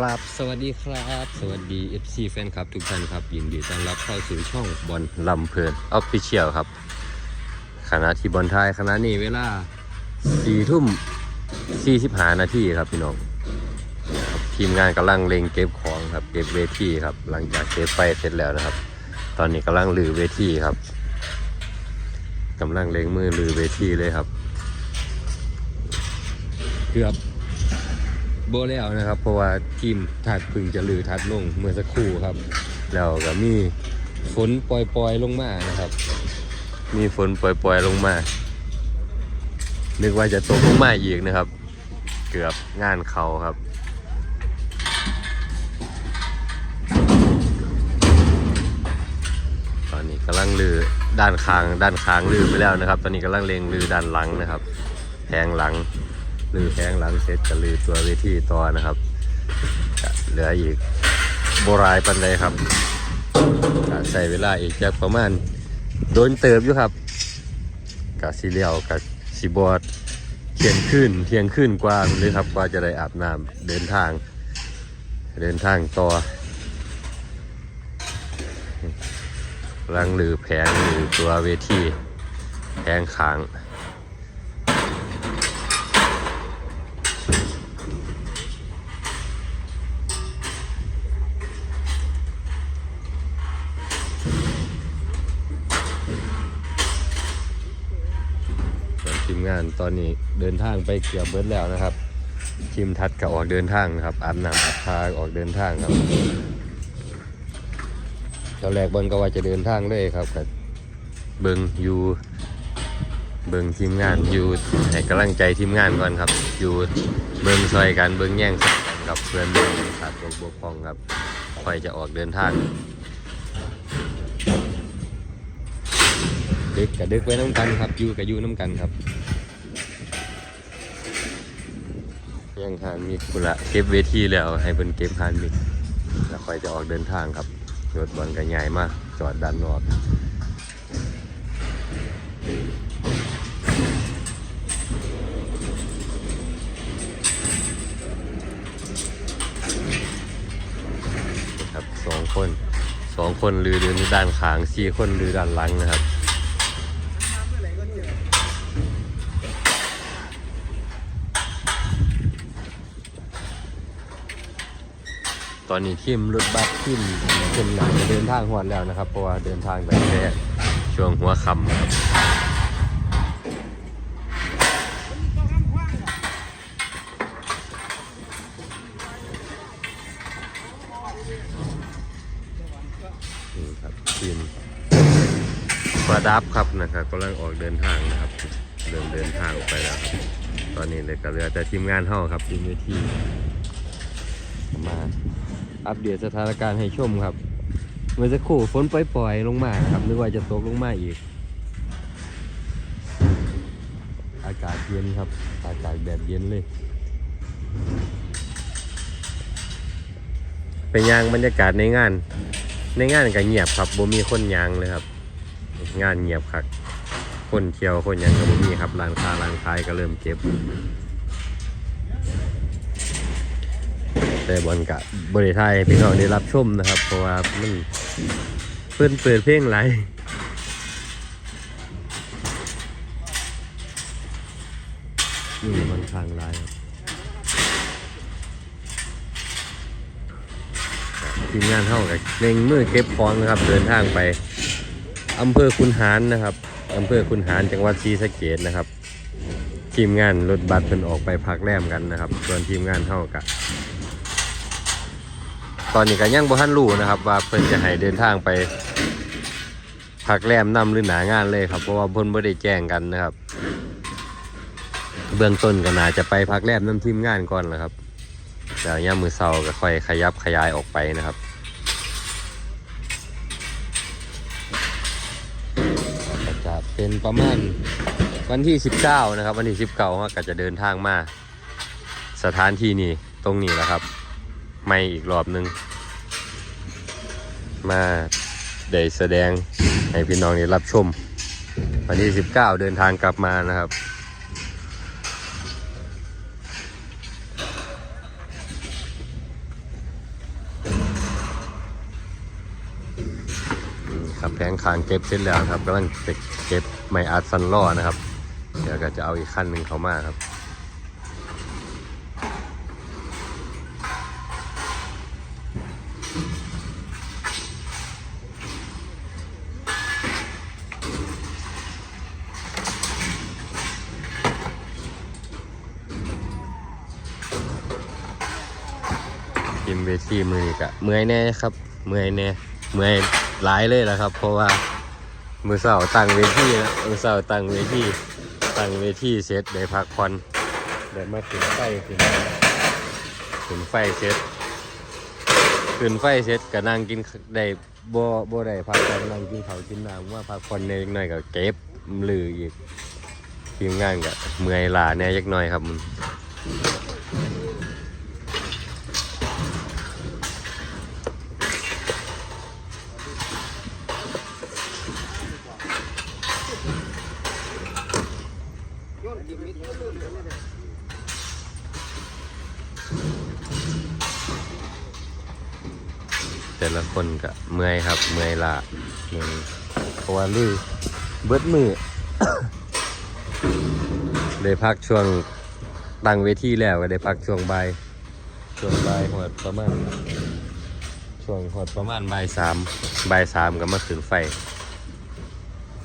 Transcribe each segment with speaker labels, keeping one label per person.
Speaker 1: กราบสวัสดีครับ สวัสดี FC แฟนคลับทุกท่านครับ ยินดีต้อนรับเข้าสู่ช่องบอลลำเพลินออฟฟิเชียลครับขณะที่บอลไทยขณะนี้เวลา4ทุ่ม45นาทีครับพี่น้องครับทีมงานกำลังเล็งเก็บของครับเก็บเวทีครับ หลังจากเก็บไปเสร็จแล้วนะครับ ตอนนี้กำลังลือเวทีครับกำลังเล็งมือลือเวทีเลยครับ เกือบ โบแล้วนะครับ เพราะว่าทีมถัดพึ่งจะลือทัดลงเมื่อสักครู่ครับ แล้วก็มีฝนปล่อยๆลงมานะครับ มีฝนปล่อยๆลงมา นึกว่าจะตกลงมาอีกนะครับ เกือบงานเขาครับตอนนี้กำลังลือด้านค้างด้านค้างลือไปแล้วนะครับ ตอนนี้กำลังเลงลือด้านหลังนะครับแพงหลัง ลือแพงหลังเสร็จจะลือตัวเวทีต่อนะครับเหลืออีกโบรายปันใดครับใส่เวลาอีกจากประมาณโดนเติบอยู่ครับกับสีเหลียวกับสีบอดเที่ยงขึ้นเที่ยงขึ้นกว่าเลยครับกว่าจะได้อาบน้ำเดินทาง เดินทางต่อกำลังลือแพงลือตัวเวทีแพงขาง ส่วนทีม งานตอนนี้เดินทางไปเกือบเบิดแล้วนะครับทีมทัดก็ออกเดินทางนะครับอาบน้ำอาบทาออกเดินทางครับตอนแรกเบอลก็ว่าจะเดินทางเลยครับกับเบิงอยู่เบิงทีมงานอยู่ให้กำลังใจทีมงานก่อนครับอยู่เบิงซอยกันเบิงแย่งซอยกันครับเพื่อนเบิงขาดตกบกพองครับคอยจะออกเดินทางดึกกับดึกไว้น้ำกันครับอยู่กับอยู่น้ำกันครับ ยังหานมีกุละเก็บเวทีแล้ว ให้เป็นเก็บหานมีแล้วค่อยจะออกเดินทางครับรถบอลก็ใหญ่มาก จอดด้านนอกครับสองคนสองคนลือเดินที่ด้านข้างสี่คนลือด้านหลังนะครับ ตอนนี้ทีมรถบัสทีมเป็นหลังจะเดินทางหอดแล้วนะครับ เพราะว่าเดินทางไปแค่ช่วงหัวค่ำครับนี่ครับทีมบาดับครับนะครับกำลังออกเดินทางนะครับเดินเดินทางออกไปแล้วครับตอนนี้เลยก็เหลือแต่ทีมงานเฮาครับทีมเวทีมา อัปเดตสถานการณ์ให้ชมครับ เมื่อสักครู่ฝนปล่อยๆลงมาครับนึกว่าจะตกลงมาอีก อากาศเย็นครับ อากาศแบบเย็นเลยเป็นยางบรรยากาศในงาน ในงานก็เงียบครับบ่มีคนยางเลยครับ งานเงียบครับคนเที่ยวคนยังก็บ่มีครับร้านค้าร้านขายก็เริ่มเก็บ แต่บอลกะบบริไทยพี่น้องได้รับชมนะครับ เพราะว่ามันเพิ่อนเปิดเพลงหลนี่มันทางหลายครับทีมงานเท่ากับเร่งมือเก็บของนะครับ เดินทางไปอำเภอคุนหารนะครับอำเภอคุนหารจังหวัดศรีสะเกษนะครับ ทีมงานรถบัสเพิ่นออกไปพักแรมกันนะครับ ส่วนทีมงานเท่ากับ ตอนนี้ก็ยังบ่ทันรู้นะครับ ว่าเพิ่นจะให้เดินทางไปพักแรมนำหรือหนางานเลยครับเพราะว่าเพิ่นบ่ได้แจ้งกันนะครับ เบื้องต้นก็น่าจะไปพักแรมนำทีมงานก่อนแหละครับแล้วยามมือเสาก็ค่อยขยับขยายออกไปนะครับก็จะเป็นประมาณวันที่ 19 นะครับ วันที่ 19เราก็จะเดินทางมาสถานที่นี้ตรงนี้แหละครับ ไม่อีกรอบหนึ่งมาได้แสดงให้พี่น้องได้รับชม วันที่ 19 เดินทางกลับมานะครับ ครับแผงคางเก็บเสร็จแล้วครับกำลังเก็บไม่อัดซันล่อนะครับ เดี๋ยวก็จะเอาอีกขั้นหนึ่งเขามาครับ เวทีมือนี่กะเมื่อยแน่ครับ เมื่อยแน่เมื่อยหลายเลยแหละครับ เพราะว่ามือเสาร์ตั้งเวทีนะมือเสาร์ตั้งเวทีตั้งเวทีเสร็จได้พักผ่อนได้มาขึ้นไฟขึ้นขึ้นไฟเสร็จขึ้นไฟเสร็จก็นั่งกินได้บ่บ่ได้พักผ่อนนั่งกินข้ากินน้ำว่าพักผ่อนในอยหน่อยก็เก็บลืออีกทีมงานก็เมื่อยลาแน่ยักหน่อยครับมัน แต่ละคนก็เมื่อยครับ เมื่อยละเมื่อยเพราะว่าลือเบิดมือได้พักช่วงตั้งเวทีแล้วก็ได้พักช่วงบ่ายช่วงบ่ายหอดประมาณช่วงหอดประมาณบ่ายสามบ่ายสามก็มาขึ้นไฟ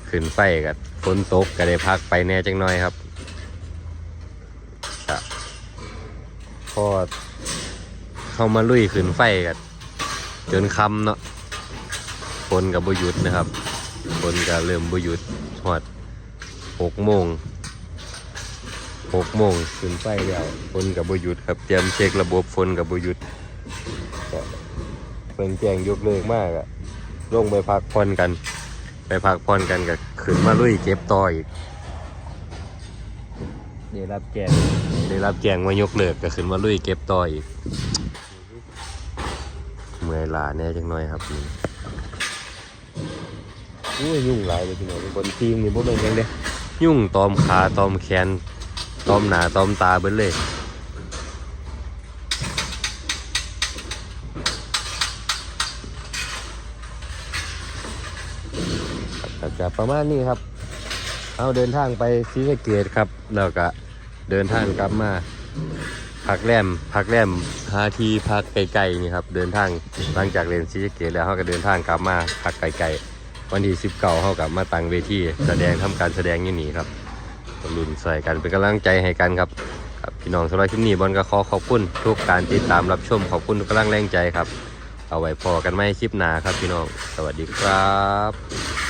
Speaker 1: ขึ้นไฟกับฝนตกก็ได้พักไปแน่จังน้อยครับ พอเข้ามาลุยขึ้นไฟกันจนคำเนาะฝนกับบุยุดนะครับฝนก็เริ่มบุยุดหอดหกโมงหกโมงขึ้นไฟแล้วฝนกับบุยุดครับเตรียมเช็คระบบฝนกับบุยุดก็เป็นแจ้งยกเลิกมากอะลงไปพักผ่อนกัน ไปพักผ่อนกันกับขึ้นมาลุยเก็บต่ออีก ได้รับแจ้งได้รับแจ้งว่ายกเลิกก็ขึ้นมาลุยเก็บต่ออีกเมื่อยล้าแน่จังหน่อยครับนี่อู้ยยุ่งหลายเลยพี่น้องบนทีมนี่พวกเป็นยังเด้ยุ่งตอมขาตอมแขนตอมหนาตอมตาเบิ้เลยครับก็จะประมาณนี้ครับ เอาเดินทางไปศรีสะเกดครับ แล้วก็ เดินทางกลับมาพักแรมพักแรมหาที่พักไกลๆนี่ครับเดินทางหลังจากเรียนซีเกตแล้วเขาก็เดินทางกลับมาพักไกลๆวันที่สิบเก้าเขากลับมาตั้งเวทีแสดงทำการแสดงอย่างนี้ครับรุ่นใส่กันเป็นกำลังใจให้กันครับครับพี่น้องสำหรับคลิปนี้บอลก็ขอขอบคุณทุกการติดตามรับชมขอบคุณทุกกำลังแรงใจครับ เอาไว้พอกันไม่คลิปหนาครับพี่น้อง สวัสดีครับ